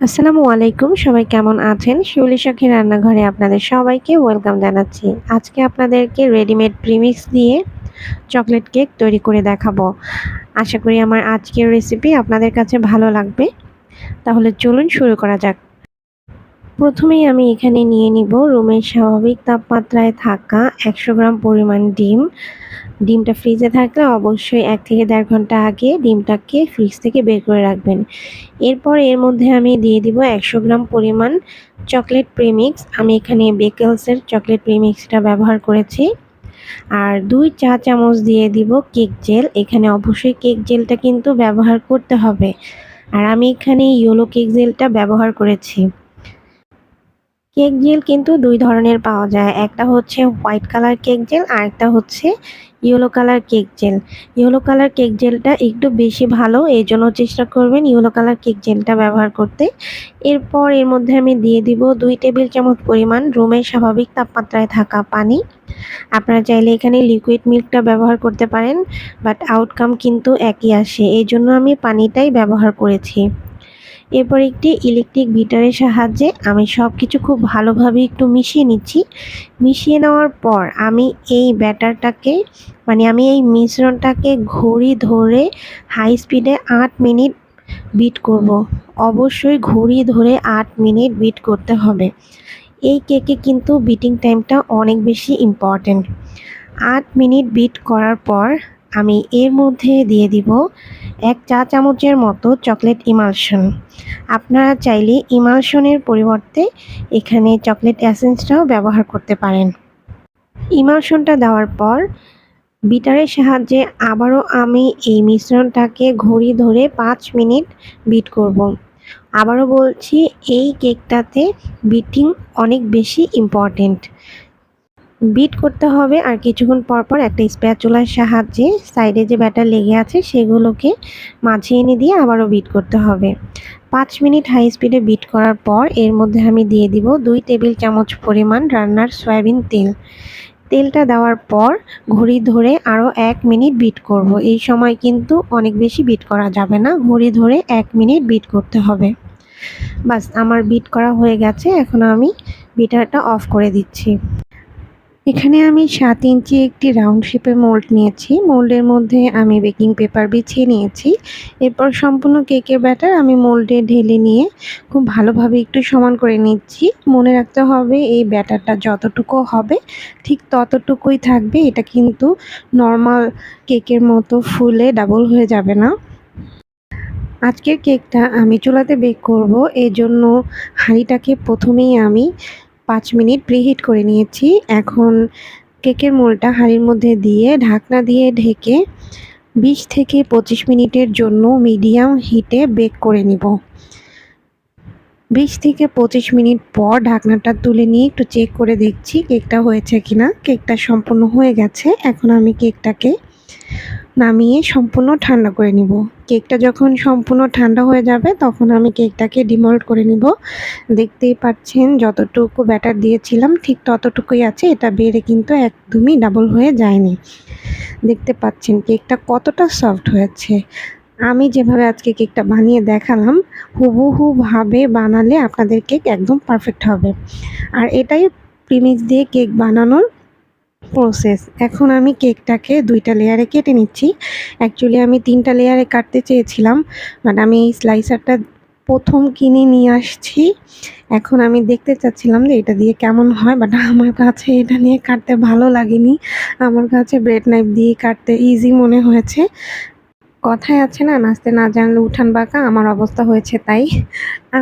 আসসালামু আলাইকুম, সবাই কেমন আছেন? শিউলি সখী রান্নাঘরে আপনাদের সবাইকে ওয়েলকাম জানাচ্ছি। আজকে আপনাদেরকে রেডিমেড প্রিমিক্স দিয়ে চকলেট কেক তৈরি করে দেখাবো। আশা করি আমার আজকের রেসিপি আপনাদের কাছে ভালো লাগবে। তাহলে চলুন শুরু করা যাক। প্রথমেই আমি এখানে নিয়ে নিব রুমের স্বাভাবিক তাপমাত্রায় থাকা একশো গ্রাম পরিমাণ ডিম। ডিমটা ফ্রিজে থাকলে অবশ্যই এক থেকে দেড় ঘণ্টা আগে ডিমটাকে ফ্রিজ থেকে বের করে রাখবেন। এরপর এর মধ্যে আমি দিয়ে দিব একশো গ্রাম পরিমাণ চকলেট প্রিমিক্স। আমি এখানে বেকেলসের চকলেট প্রিমিক্সটা ব্যবহার করেছি। আর দুই চা চামচ দিয়ে দিব কেক জেল। এখানে অবশ্যই কেক জেলটা কিন্তু ব্যবহার করতে হবে। আর আমি এখানে ইয়েলো কেক জেলটা ব্যবহার করেছি। কেক জেল কিন্তু দুই ধরনের পাওয়া যায়। একটা হচ্ছে হোয়াইট কালার কেক জেল, আর একটা হচ্ছে yellow colour cake gel. Yellow colour cake জেলটা একটু বেশি ভালো এই জন্য চেষ্টা করবেন ইয়েলো কালার কেক জেলটা ব্যবহার করতে। এরপর এর মধ্যে আমি দিয়ে দিব দুই টেবিল চামচ পরিমাণ রুমের স্বাভাবিক তাপমাত্রায় থাকা পানি। আপনারা চাইলে এখানে লিকুইড মিল্কটা ব্যবহার করতে পারেন বাট আউটকাম কিন্তু একই আসে। এই জন্য আমি পানিটাই ব্যবহার করেছি। এরপর একটি ইলেকট্রিক বিটারের সাহায্যে আমি সব কিছু খুব ভালোভাবে একটু মিশিয়ে নিচ্ছি। মিশিয়ে নেওয়ার পর আমি এই ব্যাটারটাকে মানে আমি এই মিশ্রণটাকে ঘড়ি ধরে হাই স্পিডে আট মিনিট বিট করব। অবশ্যই ঘড়ি ধরে আট মিনিট বিট করতে হবে। এই কেকে কিন্তু বিটিং টাইমটা অনেক বেশি ইম্পর্ট্যান্ট আট মিনিট বিট করার পর আমি এর মধ্যে দিয়ে দিব এক চা চামচের মতো চকলেট ইমালশন। আপনারা চাইলে ইমালশনের পরিবর্তে এখানে চকলেট অ্যাসেন্সটাও ব্যবহার করতে পারেন। ইমালশনটা দেওয়ার পর বিটারের সাহায্যে আবারও আমি এই মিশ্রণটাকে ঘড়ি ধরে পাঁচ মিনিট বিট করব। আবারও বলছি, এই কেকটাতে বিটিং অনেক বেশি ইম্পর্টেন্ট। বিট করতে হবে আর কিছুক্ষণ পর পর একটা স্প্যাচুলার সাহায্যে সাইডে যে ব্যাটার লেগে আছে সেগুলোকে মাঝে এনে দিয়ে আবারও বিট করতে হবে। পাঁচ মিনিট হাই স্পিডে বিট করার পর এর মধ্যে আমি দিয়ে দিব দুই টেবিল চামচ পরিমাণ রান্নার সয়াবিন তেল। তেলটা দেওয়ার পর ঘড়ি ধরে আরও এক মিনিট বিট করব। এই সময় কিন্তু অনেক বেশি বিট করা যাবে না, ঘড়ি ধরে এক মিনিট বিট করতে হবে। বাস, আমার বিট করা হয়ে গেছে, এখন আমি বিটারটা অফ করে দিচ্ছি। এখানে আমি সাত ইঞ্চি একটি রাউন্ড শেপের মোল্ড নিয়েছি। মোল্ডের মধ্যে আমি বেকিং পেপার বিছিয়ে নিয়েছি। এরপর সম্পূর্ণ কেকের ব্যাটার আমি মোল্ডে ঢেলে নিয়ে খুব ভালোভাবে একটু সমান করে নিচ্ছি। মনে রাখতে হবে এই ব্যাটারটা যতটুকু হবে, ঠিক ততটুকুই থাকবে। এটা কিন্তু নর্মাল কেকের মতো ফুলে ডাবল হয়ে যাবে না। আজকের কেকটা আমি চুলাতে বেক করব। এজন্য হাঁড়িটাকে প্রথমেই আমি পাঁচ মিনিট প্রিহিট করে নিয়েছি। এখন কেকের মোলটা হাঁড়ির মধ্যে দিয়ে ঢাকনা দিয়ে ঢেকে বিশ থেকে পঁচিশ মিনিটের জন্য মিডিয়াম হিটে বেক করে নিব। বিশ থেকে পঁচিশ মিনিট পর ঢাকনাটা তুলে নিয়ে একটু চেক করে দেখছি কেকটা হয়েছে কিনা। কেকটা সম্পূর্ণ হয়ে গেছে। এখন আমি কেকটাকে নামিয়ে সম্পূর্ণ ঠান্ডা করে নিব। কেকটা যখন সম্পূর্ণ ঠান্ডা হয়ে যাবে, তখন আমি কেকটাকে ডিমল্ট করে নিব। দেখতেই পাচ্ছেন যতটুকু ব্যাটার দিয়েছিলাম, ঠিক ততটুকুই আছে, এটা বেড়ে কিন্তু একদমই ডাবল হয়ে যায়নি। দেখতে পাচ্ছেন কেকটা কতটা সফট হয়েছে। আমি যেভাবে আজকে কেকটা বানিয়ে দেখালাম হুবহুভাবে বানালে আপনাদের কেক একদম পারফেক্ট হবে। আর এটাই প্রিমিক্স দিয়ে কেক বানানোর প্রসেস এখন আমি কেকটাকে দুইটা লেয়ারে কেটে নিচ্ছি। অ্যাকচুয়ালি আমি তিনটা লেয়ারে কাটতে চেয়েছিলাম বাট আমি এই স্লাইসারটা প্রথম কিনে নিয়ে আসছি। এখন আমি দেখতে চাচ্ছিলাম যে এটা দিয়ে কেমন হয় বাট আমার কাছে এটা নিয়ে কাটতে ভালো লাগেনি। আমার কাছে ব্রেড নাইফ দিয়ে কাটতে ইজি মনে হয়েছে। কথায় আছে না, নাচতে না জানলে উঠান বাঁকা, আমার অবস্থা হয়েছে তাই।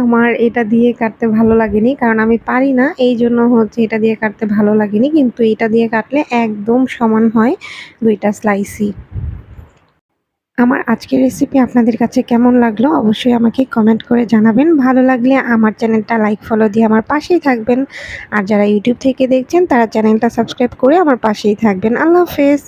আমার এটা দিয়ে কাটতে ভালো লাগেনি, কারণ আমি পারি না, এই জন্য হচ্ছে এটা দিয়ে কাটতে ভালো লাগেনি, কিন্তু এটা দিয়ে কাটলে একদম সমান হয় দুইটা স্লাইসি আমার আজকের রেসিপি আপনাদের কাছে কেমন লাগল অবশ্যই আমাকে কমেন্ট করে জানাবেন। ভালো লাগলে আমার চ্যানেলটা লাইক ফলো দিয়ে আমার পাশেই থাকবেন। আর যারা ইউটিউব থেকে দেখছেন, তারা চ্যানেলটা সাবস্ক্রাইব করে আমার পাশেই থাকবেন। আল্লাহ হাফেজ।